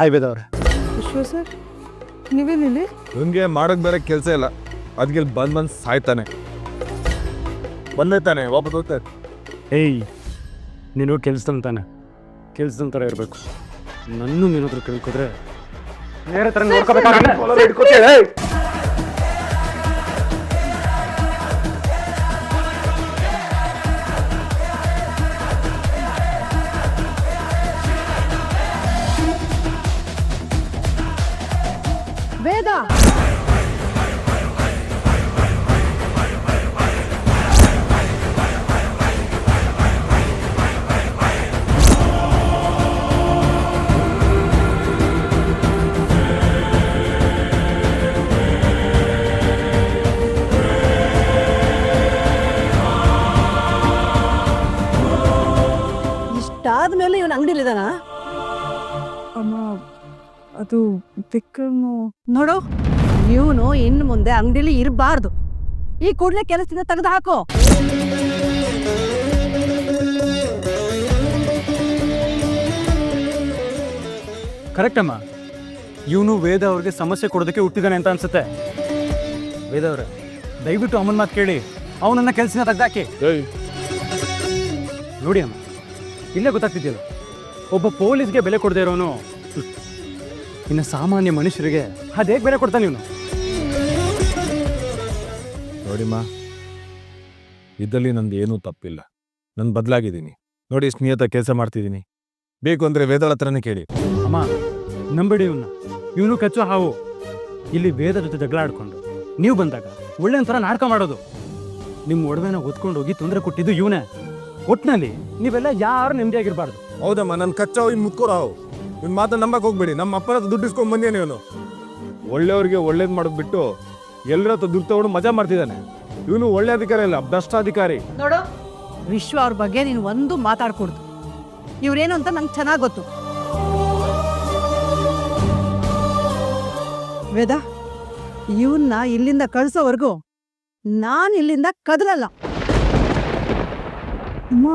Hi ವೇದವ್ರೆ ವಿಶ್ವ sir ನೀವೇನಿಲ್ಲಿ ಇವನ್ಗೆ ಮಾಡೋಕೆ ಬೇರೆ ಕೆಲಸ ಇಲ್ಲ. ಅದಕ್ಕೆ ಇಲ್ಲಿ ಬಂದು ಬಂದು ಸಾಯ್ತಾನೆ. ಬಂದೈತಾನೆ ವಾಪಸ್ ಹೋಗ್ತಾರೆ ಏಯ್ ನೀನು ಕೆಲ್ಸದನ್ ತಾನೆ. ಕೆಲ್ಸದನ್ ಥರ ಇರಬೇಕು. ನನ್ನ ನೀನು ಹತ್ರ ಕೇಳ್ಕೊಂಡ್ರೆ ಬೇರೆ ಥರ ನೋಡ್ಕೋಬೇಕಾಗಲ್ಲ. ವೇದ ಇಷ್ಟಾದ್ಮೇಲೆ ಇವನ್ ಅಂಗಡಿಲಿದಾನ ಅಮ್ಮ ಅದು ವಿಕ್ರಮ್ ನೋಡು. ಇವನು ಇನ್ನು ಮುಂದೆ ಅಂಗಡಿಲಿ ಇರಬಾರ್ದು. ಈ ಕೂಡಲೇ ಕೆಲಸದಿಂದ ತೆಗೆದು ಹಾಕು. ಕರೆಕ್ಟ್ ಅಮ್ಮ. ಇವನು ವೇದ ಅವ್ರಿಗೆ ಸಮಸ್ಯೆ ಕೊಡೋದಕ್ಕೆ ಹುಟ್ಟಿದಾನೆ ಅಂತ ಅನ್ಸುತ್ತೆ. ವೇದ ಅವ್ರೆ ದಯವಿಟ್ಟು ಅಮ್ಮನ ಮಾತು ಕೇಳಿ ಅವನನ್ನ ಕೆಲಸನ ತೆಗ್ದಾಕಿ ನೋಡಿ ಅಮ್ಮ ಇಲ್ಲೇ ಗೊತ್ತಾಗ್ತಿದ್ಯಲ್ಲ ಒಬ್ಬ ಪೊಲೀಸ್ಗೆ ಬೆಲೆ ಕೊಡದೇ ಇರೋನು. ಇನ್ನು ಸಾಮಾನ್ಯ ಮನುಷ್ಯರಿಗೆ ಅದು ಹೇಗೆ ಬೇರೆ ಕೊಡ್ತಾನೆ ಇವನು. ನೋಡಿಮ್ಮ ಇದ್ದಲ್ಲಿ ನಂದು ಏನೂ ತಪ್ಪಿಲ್ಲ. ನಾನು ಬದಲಾಗಿದ್ದೀನಿ. ನೋಡಿ ಸ್ನೇಹಿತ ನಿಯತ ಕೆಲಸ ಮಾಡ್ತಿದ್ದೀನಿ. ಬೇಕು ಅಂದರೆ ವೇದಳ ಹತ್ರನೇ ಕೇಳಿ. ಅಮ್ಮ ನಂಬಿಡಿ ಇವನು. ಇವನು ಕಚ್ಚು ಹಾವು. ಇಲ್ಲಿ ವೇದ ಜೊತೆ ಜಗಳ ಆಡ್ಕೊಂಡು ನೀವು ಬಂದಾಗ ಒಳ್ಳೆ ಒಂಥರ ನಾಟಕ ಮಾಡೋದು. ನಿಮ್ಮ ಒಡವೆನ ಹೊತ್ಕೊಂಡು ಹೋಗಿ ತೊಂದರೆ ಕೊಟ್ಟಿದ್ದು ಇವನೇ. ಒಟ್ಟಿನಲ್ಲಿ ನೀವೆಲ್ಲ ಯಾರು ನೆಮ್ಮದಿಯಾಗಿರಬಾರ್ದು. ಹೌದಮ್ಮ ನನ್ನ ಕಚ್ಚಾವು ಇನ್ನು ಮುತ್ಕೋರಾವು ಇವ್ನ ಮಾತು ನಂಬಕ್ಕೆ ಹೋಗ್ಬೇಡಿ. ನಮ್ಮ ಅಪ್ಪನ ಹತ್ರ ದುಡ್ಡು ಇಸ್ಕೊಂಡು ಬಂದೇನೆ ಇವನು ಒಳ್ಳೆಯವ್ರಿಗೆ ಒಳ್ಳೇದು ಮಾಡೋದು ಬಿಟ್ಟು ಎಲ್ಲರ ಹತ್ರ ದುಡ್ಡು ತಗೊಂಡು ಮಜಾ ಮಾಡ್ತಿದ್ದಾನೆ. ಇವನು ಒಳ್ಳೆ ಅಧಿಕಾರಿ ಇಲ್ಲ ಭ್ರಷ್ಟಾಧಿಕಾರಿ. ನೋಡು ವಿಶ್ವ ಅವ್ರ ಬಗ್ಗೆ ನೀನು ಒಂದು ಮಾತಾಡ್ಕೊಡ್ದು. ಇವ್ರೇನು ಅಂತ ನಂಗೆ ಚೆನ್ನಾಗಿ ಗೊತ್ತು. ವೇದ ಇವನ್ನ ಇಲ್ಲಿಂದ ಕಳ್ಸೋವರೆಗೂ ನಾನು ಇಲ್ಲಿಂದ ಕದಲಲ್ಲ. ಅಮ್ಮ.